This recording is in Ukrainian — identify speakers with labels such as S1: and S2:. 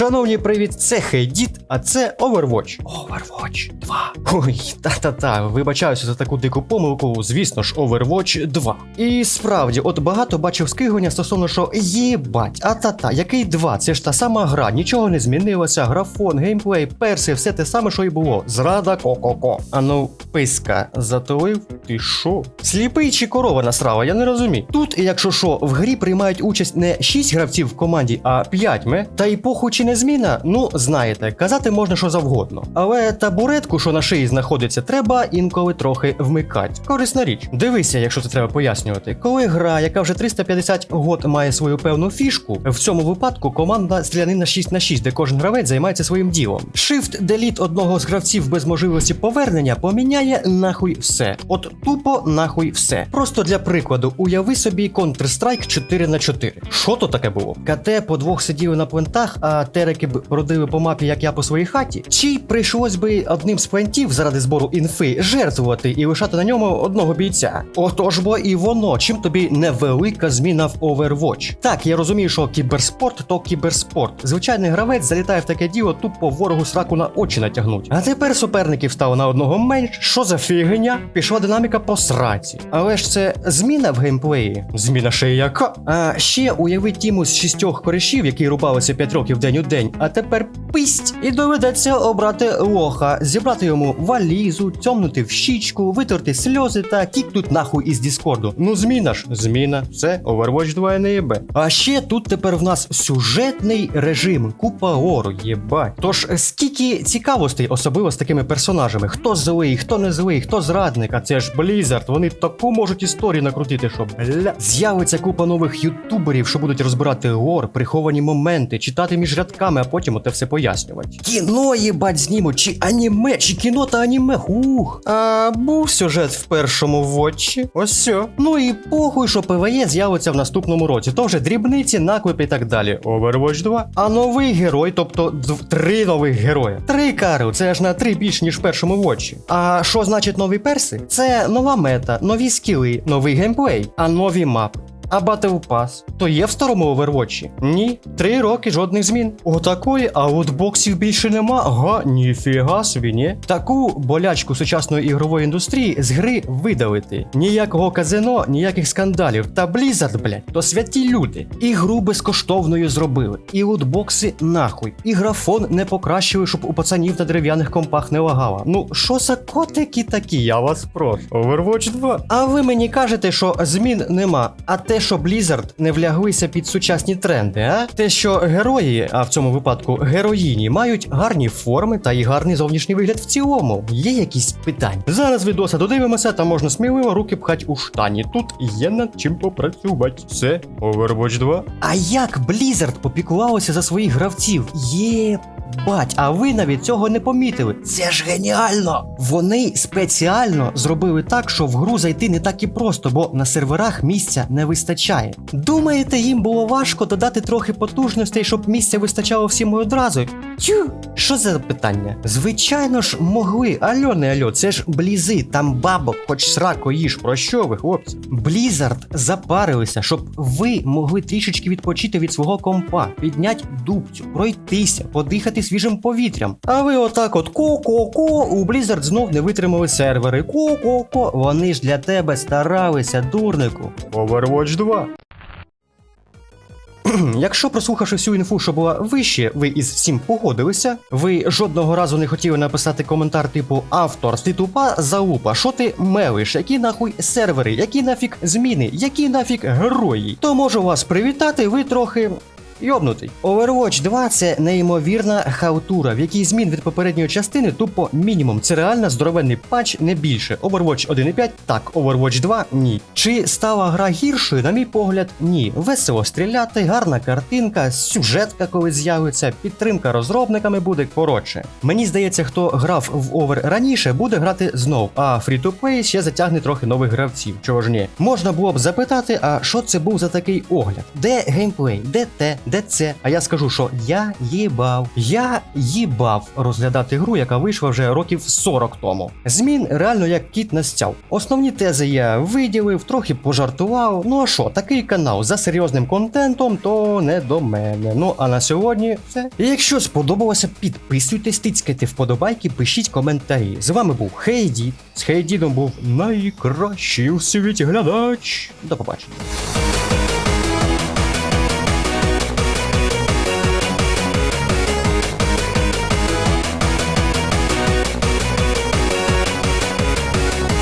S1: Шановні, привіт, це Хейдіт, а це Overwatch. Overwatch 2. Ой, та-та-та, вибачаюся за таку дику помилку, звісно ж, Overwatch 2. І справді, от багато бачив скигування стосовно, що єбать, а та-та, який 2? Це ж та сама гра, нічого не змінилося, графон, геймплей, перси, все те саме, що й було. Зрада ко-ко-ко. А ну, писка, затулив? Ти що? Сліпий чи корова насрава, я не розумію. Тут, якщо що, в грі приймають участь не 6 гравців в команді, а 5 ме. Та й похуй чи не зміна, ну знаєте, казати можна що завгодно. Але табуретку, що на шиї знаходиться, треба інколи трохи вмикати. Корисна річ. Дивися, якщо це треба пояснювати. Коли гра, яка вже 350 год має свою певну фішку, в цьому випадку команда стрілянина 6 на 6, де кожен гравець займається своїм ділом. Shift Delete одного з гравців без можливості повернення поміняє нахуй все. От тупо нахуй все. Просто для прикладу, уяви собі Counter-Strike 4 на 4 Що то таке було? КТ по двох сиділи на плентах, а терики б бродили по мапі, як я по своїй хаті. Чи прийшлось би одним з плентів заради збору інфи жертвувати і лишати на ньому одного бійця? Отож бо і воно, чим тобі невелика зміна в Overwatch. Так, я розумію, що кіберспорт то кіберспорт. Звичайний гравець залітає в таке діло, тупо ворогу сраку на очі натягнуть. А тепер суперників стало на одного менш. Що за фігня? Пішла динаміка по сраці. Але ж це зміна в геймплеї. Зміна ще яка. А ще уяви тіму з шістьох коришів, які рубалися 5 років в день у день, а тепер писть. І доведеться обрати лоха, зібрати йому валізу, цьомнути в щічку, витерти сльози та кікнуть нахуй із Діскорду. Ну зміна ж, зміна. Це Overwatch 2 не єбе. А ще тут тепер в нас сюжетний режим, купа гору, єбать. Тож скільки цікавостей, особливо з такими персонажами, хто злий, хто не злий, хто зрадник, а це ж Blizzard, вони таку можуть історію накрутити, що бля. З'явиться купа нових ютуберів, що будуть розбирати лор, приховані моменти, читати між рядками, а потім оте все пояснювати. Кіно їбать знімуть, чи аніме, чи кіно та аніме. Ух. А був сюжет в першому вотчі. Ось все. Ну і похуй, що ПВЕ з'явиться в наступному році. То вже дрібниці, наклепи і так далі. Overwatch 2. А новий герой, тобто три нових героя. Три кари, це аж на три більш ніж в першому вотчі. А що значить нові перси? Це нова мета, нові скіли, новий геймплей, а нові мапи. А Battle Pass? То є в старому Overwatch? Ні. Три роки жодних змін. Отакої аутбоксів більше нема. Га, ніфіга собі, ні. Таку болячку сучасної ігрової індустрії з гри видалити. Ніякого казино, ніяких скандалів. Та Blizzard, блядь, то святі люди. Ігру безкоштовною зробили. І лутбокси нахуй. І графон не покращили, щоб у пацанів на дерев'яних компах не лагало. Ну, що за котики такі, я вас прошу. Overwatch 2. А ви мені кажете, що змін нема. А те, що Blizzard не вляглися під сучасні тренди, а? Те, що герої, а в цьому випадку героїні, мають гарні форми та і гарний зовнішній вигляд в цілому. Є якісь питання? Зараз відоса додивимося, та можна сміливо руки пхать у штані. Тут є над чим попрацювати. Це Overwatch 2. А як Blizzard попіклувалося за своїх гравців? Є. Бать, а ви навіть цього не помітили. Це ж геніально! Вони спеціально зробили так, що в гру зайти не так і просто, бо на серверах місця не вистачає. Думаєте, їм було важко додати трохи потужностей, щоб місця вистачало всім одразу? Тю, що за питання? Звичайно ж, могли. Альо, не альо, це ж блізи, там бабок, хоч срако їж. Про що ви, хлопці? Blizzard запарилися, щоб ви могли трішечки відпочити від свого компа, підняти дубцю, пройтися, подихати свіжим повітрям. А ви отак от ко-ко-ко, у Blizzard знов не витримали сервери. Ко-ко-ко. Вони ж для тебе старалися, дурнику. Overwatch 2. Якщо прослухавши всю інфу, що була вище, ви із всім погодилися, ви жодного разу не хотіли написати коментар типу автор, ти тупа залупа, що ти мелиш, які нахуй сервери, які нафік зміни, які нафік герої, то можу вас привітати, ви трохи. Йобнутий. Overwatch 2 це неймовірна халтура, в якій змін від попередньої частини тупо мінімум. Це реально здоровенний патч, не більше. Overwatch 1.5 так, Overwatch 2 ні. Чи стала гра гіршою, на мій погляд, ні. Весело стріляти, гарна картинка, сюжетка, коли з'явиться, підтримка розробниками буде коротше. Мені здається, хто грав в Over раніше, буде грати знов, а Free-to-Play ще затягне трохи нових гравців. Чого ж ні? Можна було б запитати, а що це був за такий огляд? Де геймплей, де те, де це? А я скажу, що я їбав. Я їбав розглядати гру, яка вийшла вже років 40 тому. Змін реально як кіт настяв. Основні тези я виділив, трохи пожартував. Ну а що, такий канал за серйозним контентом, то не до мене. Ну а на сьогодні все. І якщо сподобалося, підписуйтесь, тицькайте вподобайки, пишіть коментарі. З вами був Хейдід. З Хейдідом був найкращий у світі глядач. До побачення.